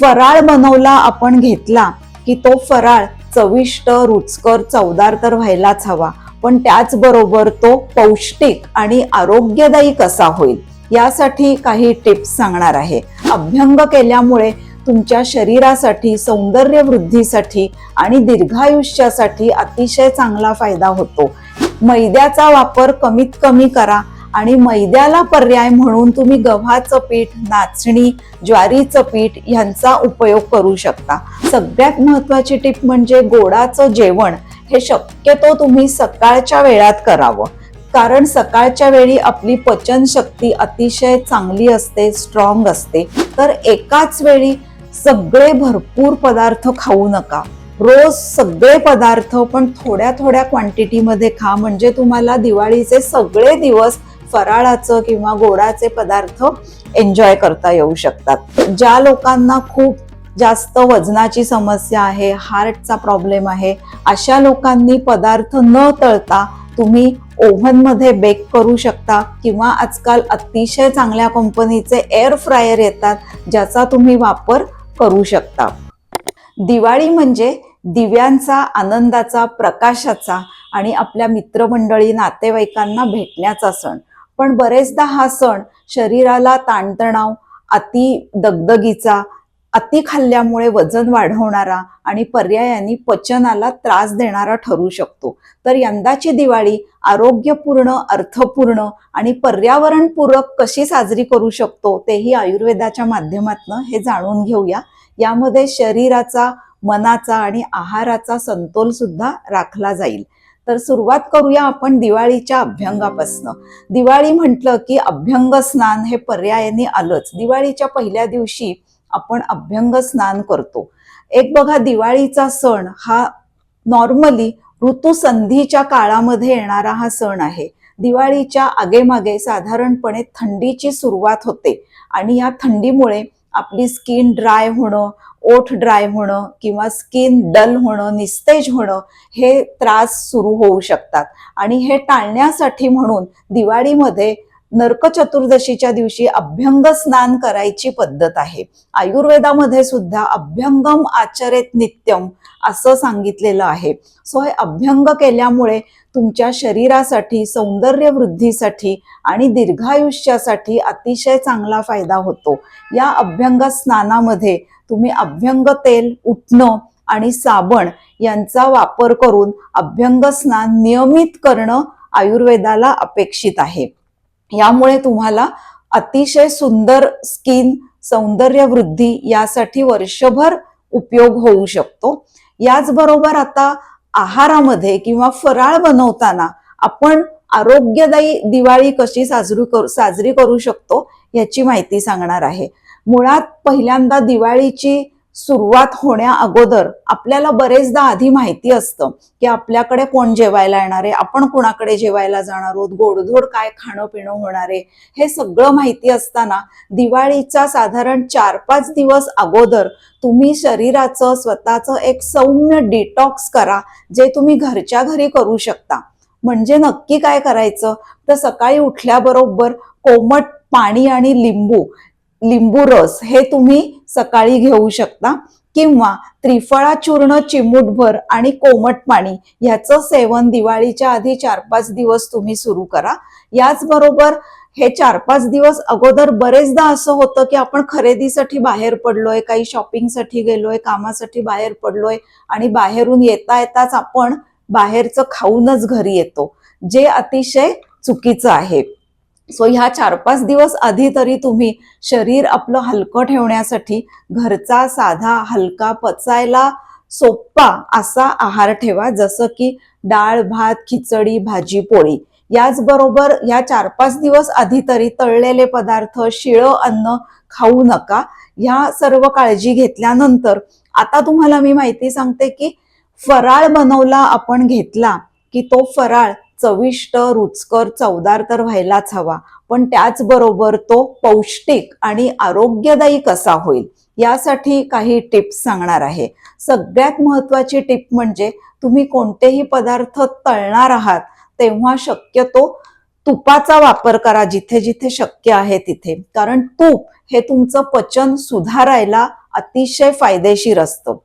फराळ बनवला आपण घेतला की तो फराळ चविष्ट रुचकर चवदार तर व्हायलाच हवा. पण त्याचबरोबर तो पौष्टिक आणि आरोग्यदायी कसा होईल यासाठी काही टिप्स सांगणार आहे. अभ्यंग केल्यामुळे तुमच्या शरीरासाठी सौंदर्य वृद्धीसाठी आणि दीर्घायुष्यासाठी अतिशय चांगला फायदा होतो. मैद्याचा वापर कमीत कमी करा आणि मैद्याला पर्याय म्हणून तुम्ही गव्हाचं पीठ नाचणी ज्वारीचं पीठ यांचा उपयोग करू शकता. सगळ्यात महत्वाची टिप म्हणजे गोडाचं जेवण. हे शक्यतो तुम्ही सकाळच्या वेळात करावं. कारण सकाळच्या वेळी आपली पचनशक्ती अतिशय चांगली असते स्ट्रॉंग असते. तर एकाच वेळी सगळे भरपूर पदार्थ खाऊ नका. रोज सगळे पदार्थ पण थोड्या थोड्या क्वांटिटीमध्ये खा. म्हणजे तुम्हाला दिवाळीचे सगळे दिवस फराळाचं किंवा गोडाचे पदार्थ एन्जॉय करता येऊ शकतात. ज्या लोकांना खूप जास्त वजनाची समस्या आहे हार्टचा प्रॉब्लेम आहे अशा लोकांनी पदार्थ न तळता तुम्ही ओव्हनमध्ये बेक करू शकता किंवा आजकाल अतिशय चांगल्या कंपनीचे एअर फ्रायर येतात ज्याचा तुम्ही वापर करू शकता. दिवाळी म्हणजे दिव्यांचा आनंदाचा प्रकाशाचा आणि आपल्या मित्रमंडळी नातेवाईकांना भेटण्याचा सण. पण बरेचदा हा सण शरीराला ताणतणाव अति दगदगीचा अति खाल्ल्यामुळे वजन वाढवणारा आणि पर्यायाने पचनाला त्रास देणारा ठरू शकतो. तर यंदाची दिवाळी आरोग्यपूर्ण अर्थपूर्ण आणि पर्यावरणपूरक कशी साजरी करू शकतो तेही आयुर्वेदाच्या माध्यमातून हे जाणून घेऊया. यामध्ये शरीराचा मनाचा आणि आहाराचा समतोल सुद्धा राखला जाईल. तर सुरुवात करूया आपण दिवाळीच्या अभ्यंगापासनं. दिवाळी म्हटलं की अभ्यंग स्नान हे पर्यायाने आलंच. दिवाळीच्या पहिल्या दिवशी आपण अभ्यंग स्नान करतो. एक बघा दिवाळीचा सण हा नॉर्मली ऋतुसंधीच्या काळामध्ये येणारा हा सण आहे. दिवाळीच्या आगेमागे साधारणपणे थंडीची सुरुवात होते आणि या थंडीमुळे आपली स्किन ड्राय होणं ओठ ड्राय होणं किंवा स्किन डल होणं निस्तेज होणं हे त्रास सुरू होऊ शकतात. आणि हे टाळण्यासाठी म्हणून दिवाळीमध्ये नरक चतुर्दशीच्या दिवशी अभ्यंग स्नान करायची पद्धत आहे. आयुर्वेदामध्ये सुद्धा अभ्यंगम आचरेत नित्यम असं सांगितलेलं आहे. सो हे अभ्यंग केल्यामुळे तुमच्या शरीरासाठी सौंदर्य वृद्धीसाठी आणि दीर्घायुष्यासाठी अतिशय चांगला फायदा होतो. या अभ्यंग स्नानामध्ये तुम्ही अभ्यंग तेल उठणं आणि साबण यांचा वापर करून अभ्यंग स्नान नियमित करणं आयुर्वेदाला अपेक्षित आहे. यामुळे तुम्हाला अतिशय सुंदर स्किन सौंदर्य वृद्धी यासाठी वर्षभर उपयोग होऊ शकतो. याचबरोबर आता आहारामध्ये किंवा फराळ बनवताना आपण आरोग्यदायी दिवाळी कशी साजरी करू साजरी करू शकतो याची माहिती सांगणार आहे. मुळात पहिल्यांदा दिवाळीची सुरुवात होण्या अगोदर आपल्याला बरेचदा आधी माहिती असतं की आपल्याकडे कोण जेवायला येणार आहे आपण कुणाकडे जेवायला जाणार आहोत गोडधोड काय खाणं पिणं होणार आहे हे सगळं माहिती असताना दिवाळीचा साधारण चार पाच दिवस अगोदर तुम्ही शरीराचं स्वतःचं एक सौम्य डिटॉक्स करा जे तुम्ही घरच्या घरी करू शकता. म्हणजे नक्की काय करायचं? तर सकाळी उठल्याबरोबर कोमट पाणी आणि लिंबू लिंबू रस हे तुम्ही सकाळी घेऊ शकता किंवा त्रिफळा चूर्ण चिमूटभर आणि कोमट पाणी ह्याचं सेवन दिवाळीच्या आधी चार पाच दिवस तुम्ही सुरू करा. याचबरोबर हे चार पाच दिवस अगोदर बरेचदा असं होतं की आपण खरेदीसाठी बाहेर पडलोय काही शॉपिंगसाठी गेलोय कामासाठी बाहेर पडलोय आणि बाहेरून येता येताच आपण बाहेरचं खाऊनच घरी येतो जे अतिशय चुकीचं आहे. सो ह्या चार पाच दिवस आधी तरी तुम्ही शरीर आपलं हलकं ठेवण्यासाठी घरचा साधा हलका पचायला सोप्पा असा आहार ठेवा जसं की डाळ भात खिचडी भाजी पोळी. याचबरोबर या चार पाच दिवस आधी तरी तळलेले पदार्थ शिळं अन्न खाऊ नका. ह्या सर्व काळजी घेतल्यानंतर आता तुम्हाला मी माहिती सांगते की फराळ बनवला आपण घेतला की तो फराळ चविष्ट रुचकर चवदार तर व्हायलाच हवा. पण त्याचबरोबर तो पौष्टिक आणि आरोग्यदायी कसा होईल यासाठी काही टिप्स सांगणार आहे. सगळ्यात महत्वाची टिप म्हणजे तुम्ही कोणतेही पदार्थ तळणार आहात तेव्हा शक्यतो तुपाचा वापर करा जिथे जिथे शक्य आहे तिथे. कारण तूप हे तुमचं पचन सुधारायला अतिशय फायदेशीर असतं.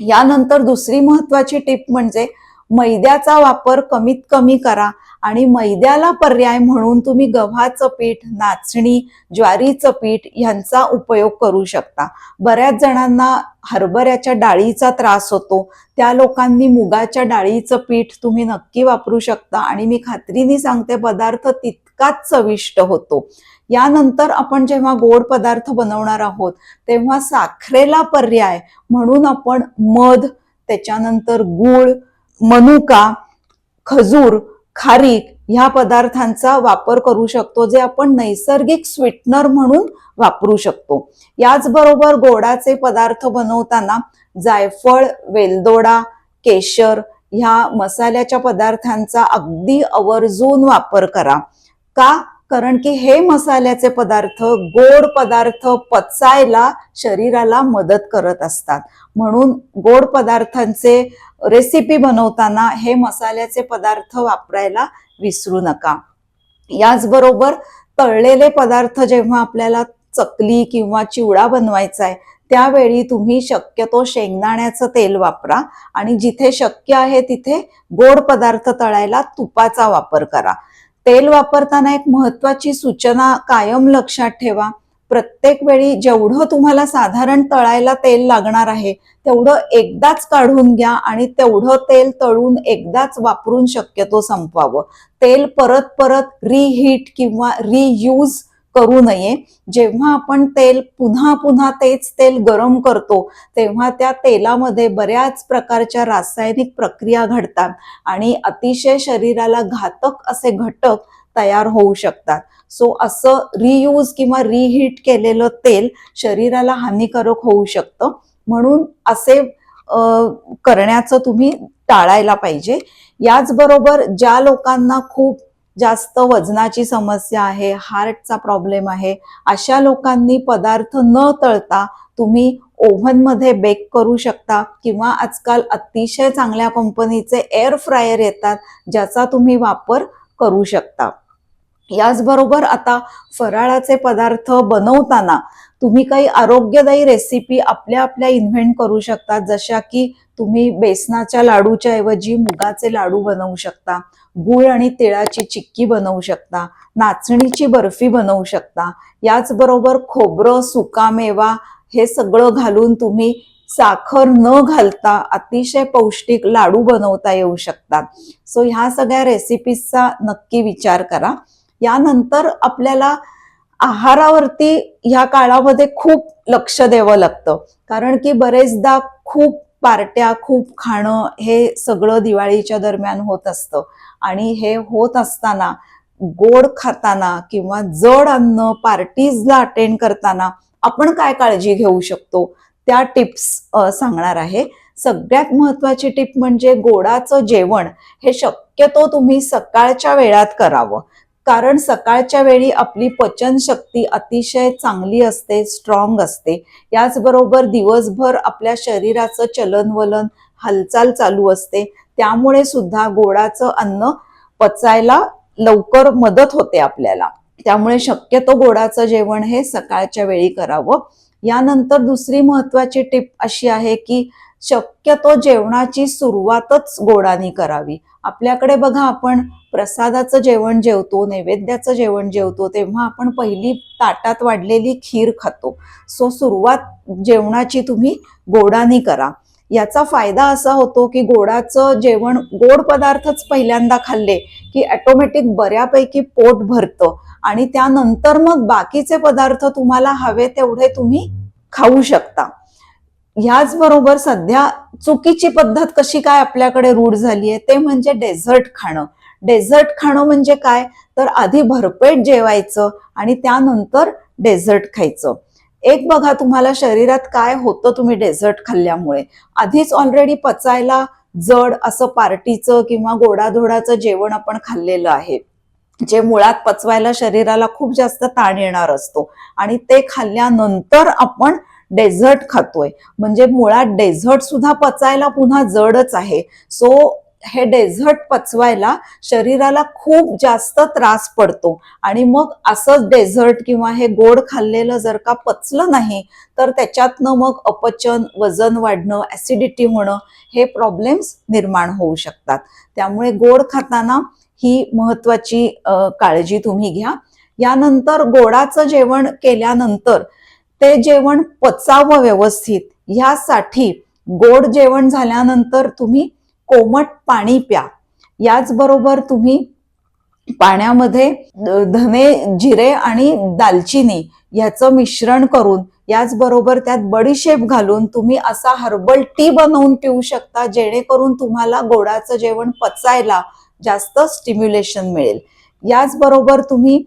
यानंतर दुसरी महत्वाची टिप म्हणजे मैद्याचा वापर कमीत कमी करा आणि मैद्याला पर्याय म्हणून तुम्ही गव्हाचं पीठ नाचणी ज्वारीचं पीठ यांचा उपयोग करू शकता. बऱ्याच जणांना हरभऱ्याच्या डाळीचा त्रास होतो. त्या लोकांनी मुगाच्या डाळीचं पीठ तुम्ही नक्की वापरू शकता आणि मी खात्रीने सांगते पदार्थ तितकाच चविष्ट होतो. यानंतर आपण जेव्हा गोड पदार्थ बनवणार आहोत तेव्हा साखरेला पर्याय म्हणून आपण मध त्याच्यानंतर गूळ मनुका खजूर खारीक ह्या पदार्थांचा वापर करू शकतो जे आपण नैसर्गिक स्वीटनर म्हणून वापरू शकतो. याचबरोबर गोडाचे पदार्थ बनवताना जायफळ वेलदोडा केशर ह्या मसाल्याच्या पदार्थांचा अगदी आवर्जून वापर करा. का? कारण की हे मसाल्याचे पदार्थ गोड पदार्थ पचायला शरीराला मदत करत असतात. म्हणून गोड पदार्थांचे रेसिपी बनवताना हे मसाल्याचे पदार्थ वापरायला विसरू नका. याचबरोबर तळलेले पदार्थ जेव्हा आपल्याला चकली किंवा चिवडा बनवायचा आहे त्यावेळी तुम्ही शक्यतो शेंगदाण्याचं तेल वापरा आणि जिथे शक्य आहे तिथे गोड पदार्थ तळायला तुपाचा वापर करा. तेल वापरताना एक महत्वाची सूचना कायम लक्षात ठेवा. प्रत्येक वेळी जेवढं तुम्हाला साधारण तळायला तेल लागणार आहे तेवढं एकदाच काढून घ्या आणि तेवढं तेल तळून एकदाच वापरून शक्यतो संपवावं. तेल परत परत रिहीट किंवा रियूज करू नये. जेव्हा आपण तेल पुन्हा पुन्हा तेच तेल गरम करतो तेव्हा त्या तेलामध्ये बऱ्याच प्रकारच्या रासायनिक प्रक्रिया घडतात आणि अतिशय शरीराला घातक असे घटक तयार होऊ शकतात. सो असं रियूज किंवा रिहीट केलेलं तेल शरीराला हानिकारक होऊ शकतं. म्हणून असे करण्याचं तुम्ही टाळायला पाहिजे. याचबरोबर ज्या लोकांना खूप जास्त वजनाची समस्या आहे हार्टचा प्रॉब्लेम आहे अशा लोकांनी पदार्थ न तळता तुम्ही ओव्हनमध्ये बेक करू शकता किंवा आजकाल अतिशय चांगल्या कंपनीचे एअर फ्रायर येतात ज्याचा तुम्ही वापर करू शकता. याचबरोबर आता फराळाचे पदार्थ बनवताना तुम्ही काही आरोग्यदायी रेसिपी आपल्या आपल्या इन्व्हेंट करू शकता. जशा की तुम्ही बेसनाच्या लाडूच्या ऐवजी मुगाचे लाडू बनवू शकता. गुळ आणि तिळाची चिक्की बनवू शकता. नाचणीची बर्फी बनवू शकता. याचबरोबर खोबरं सुकामेवा हे सगळं घालून तुम्ही साखर न घालता अतिशय पौष्टिक लाडू बनवता येऊ शकतात. सो ह्या सगळ्या रेसिपीजचा नक्की विचार करा. यानंतर आपल्याला आहारावरती ह्या काळामध्ये खूप लक्ष द्यावं लागतं. कारण की बरेचदा खूप पार्ट्या खूप खाणं हे सगळं दिवाळीच्या दरम्यान होत असतं. आणि हे होत असताना गोड खाताना किंवा जड अन्न पार्टीजला अटेंड करताना आपण काय काळजी घेऊ शकतो? त्या टिप्स सांगणार आहे. सगळ्यात महत्वाची टिप म्हणजे गोडाचं जेवण हे शक्यतो तुम्ही सकाळच्या वेळात करावं. कारण सकाळच्या वेळी आपली पचनशक्ती अतिशय चांगली असते स्ट्रॉंग असते. याचबरोबर दिवसभर आपल्या शरीराचं चलनवलन हालचाल चालू असते. त्यामुळे सुद्धा गोडाचं अन्न पचायला लवकर मदत होते आपल्याला. त्यामुळे शक्यतो गोडाचं जेवण हे सकाळच्या वेळी करावं. यानंतर दुसरी महत्वाची टिप अशी आहे की शक्यतो जेवणाची सुरुवातच गोडानी करावी. आपल्याकडे बघा आपण प्रसादाचं जेवण जेवतो नैवेद्याचं जेवण जेवतो तेव्हा आपण पहिली ताटात वाढलेली खीर खातो. सो सुरुवात जेवणाची तुम्ही गोडानी करा. याचा फायदा असा होतो की गोडाचं जेवण गोड पदार्थच पहिल्यांदा खाल्ले की ऑटोमॅटिक बऱ्यापैकी पोट भरतं. आणि त्यानंतर मग बाकीचे पदार्थ तुम्हाला हवे तेवढे तुम्ही खाऊ शकता. ह्याचबरोबर सध्या चुकीची पद्धत कशी काय आपल्याकडे रूढ झाली आहे ते म्हणजे डेझर्ट खाणं. डेझर्ट खाणं म्हणजे काय? तर आधी भरपेट जेवायचं आणि त्यानंतर डेझर्ट खायचं. एक बघा तुम्हाला शरीरात काय होतं तुम्ही डेझर्ट खाल्ल्यामुळे. आधीच ऑलरेडी पचायला जड असं पार्टीचं किंवा गोडाधोडाचं जेवण आपण खाल्लेलं आहे. जे मुळात पचवायला शरीराला खूप जास्त ताण येणार असतो. आणि ते खाल्ल्यानंतर आपण डेझर्ट खातोय. म्हणजे मुळात डेझर्ट सुद्धा पचायला पुन्हा जडच आहे. सो हे डेझर्ट पचवायला शरीराला खूप जास्त त्रास पडतो. आणि मग असंच डेझर्ट किंवा हे गोड खाल्लेलं जर का पचलं नाही तर त्याच्यातनं मग अपचन वजन वाढणं ऍसिडिटी होणं हे प्रॉब्लेम्स निर्माण होऊ शकतात. त्यामुळे गोड खाताना ही महत्वाची काळजी तुम्ही घ्या. यानंतर गोडाचं जेवण केल्यानंतर ते जेवण पचावं व्यवस्थित. ह्यासाठी गोड जेवण झाल्यानंतर तुम्ही कोमट पाणी प्या. याचबरोबर तुम्ही पाण्यामध्ये धने जिरे आणि दालचिनी याचं मिश्रण करून याचबरोबर त्यात बडीशेप घालून तुम्ही असा हर्बल टी बनवून पिऊ शकता जेणेकरून तुम्हाला गोडाचं जेवण पचायला जास्त स्टिम्युलेशन मिळेल. याचबरोबर तुम्ही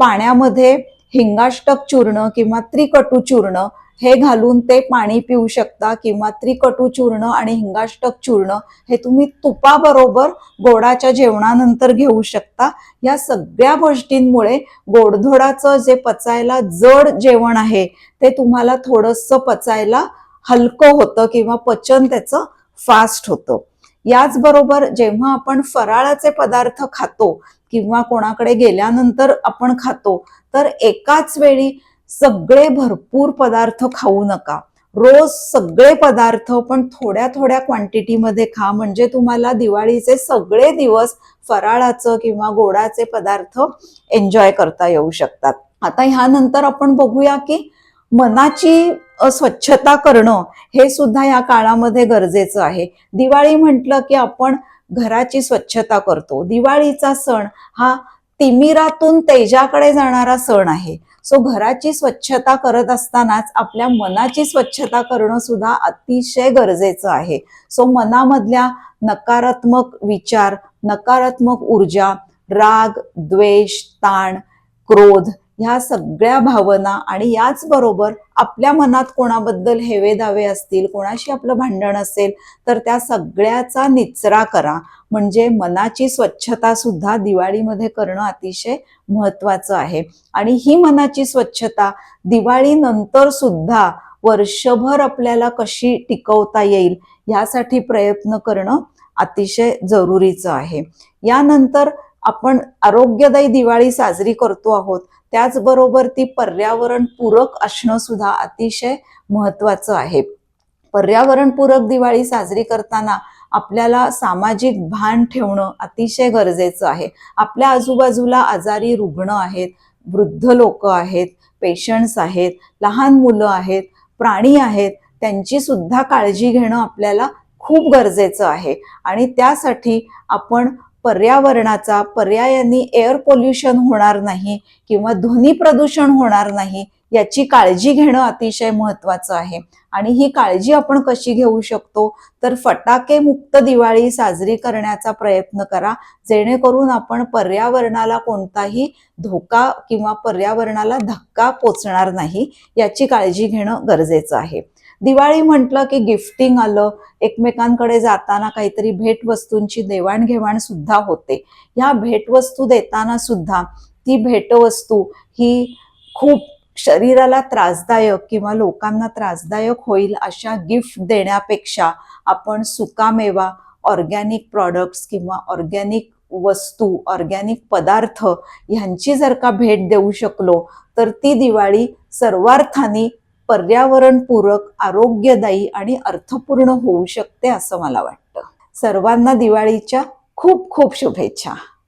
पाण्यामध्ये हिंगाष्टक चूर्ण किंवा त्रिकटू चूर्ण हे घालून ते पाणी पिऊ शकता किंवा त्रिकटू चूर्ण आणि हिंगाष्टक चूर्ण हे तुम्ही तुपाबरोबर गोडाच्या जेवणानंतर घेऊ शकता. या सगळ्या गोष्टींमुळे गोडधोडाचं जे पचायला जड जेवण आहे ते तुम्हाला थोडंसं पचायला हलकं होतं किंवा पचन त्याचं फास्ट होतं. याचबरोबर जेव्हा आपण फराळाचे पदार्थ खातो किंवा कोणाकडे गेल्यानंतर आपण खातो तर एकाच वेळी सगळे भरपूर पदार्थ खाऊ नका. रोज सगळे पदार्थ पण थोड्या थोड्या क्वांटिटीमध्ये खा. म्हणजे तुम्हाला दिवाळीचे सगळे दिवस फराळाचं किंवा गोडाचे पदार्थ एन्जॉय करता येऊ शकतात. आता ह्यानंतर आपण बघूया की मनाची स्वच्छता करणं हे सुद्धा या काळामध्ये गरजेचं आहे. दिवाळी म्हटलं की आपण घराची स्वच्छता करतो. दिवाळीचा सण हा तिमिरातून तेजाकडे जाणारा सण आहे. सो घराची स्वच्छता करत असतानाच आपल्या मनाची स्वच्छता करणं सुद्धा अतिशय गरजेचं आहे. सो मनामधल्या नकारात्मक विचार नकारात्मक ऊर्जा राग द्वेष ताण क्रोध ह्या सगळ्या भावना आणि याचबरोबर आपल्या मनात कोणाबद्दल हेवे दावे असतील कोणाशी आपलं भांडण असेल तर त्या सगळ्याचा निचरा करा. म्हणजे मनाची स्वच्छता सुद्धा दिवाळीमध्ये करणं अतिशय महत्वाचं आहे. आणि ही मनाची स्वच्छता दिवाळीनंतर सुद्धा वर्षभर आपल्याला कशी टिकवता येईल यासाठी प्रयत्न करणं अतिशय जरुरीचं आहे. यानंतर आपण आरोग्यदायी दिवाळी साजरी करतो आहोत त्याचबरोबर ती पर्यावरण पूरक असणं सुद्धा अतिशय महत्वाचं आहे. पर्यावरणपूरक दिवाळी साजरी करताना आपल्याला सामाजिक भान ठेवणं अतिशय गरजेचं आहे. आपल्या आजूबाजूला आजारी रुग्ण आहेत वृद्ध लोक आहेत पेशंट्स आहेत लहान मुलं आहेत प्राणी आहेत त्यांची सुद्धा काळजी घेणं आपल्याला खूप गरजेचं आहे. आणि त्यासाठी आपण पर्यावरणाचा पर्यायाने एअर पोल्युशन होणार नाही किंवा ध्वनी प्रदूषण होणार नाही याची काळजी घेणं अतिशय महत्वाचं आहे. आणि ही काळजी आपण कशी घेऊ शकतो? तर फटाके मुक्त दिवाळी साजरी करण्याचा प्रयत्न करा जेणेकरून आपण पर्यावरणाला कोणताही धोका किंवा पर्यावरणाला धक्का पोचणार नाही याची काळजी घेणं गरजेचं आहे. दिवाळी म्हटलं की गिफ्टिंग आलं एकमेकांकडे जाताना काहीतरी भेटवस्तूंची देवाणघेवाण सुद्धा होते. ह्या भेटवस्तू देताना सुद्धा ती भेटवस्तू ही खूप शरीराला त्रासदायक किंवा लोकांना त्रासदायक होईल अशा गिफ्ट देण्यापेक्षा आपण सुकामेवा ऑर्गॅनिक प्रॉडक्ट्स किंवा ऑर्गॅनिक वस्तू ऑर्गॅनिक पदार्थ ह्यांची जर का भेट देऊ शकलो तर ती दिवाळी सर्वार्थाने पर्यावरणपूरक आरोग्यदायी आणि अर्थपूर्ण होऊ शकते असं मला वाटतं. सर्वांना दिवाळीच्या खूप खूप शुभेच्छा.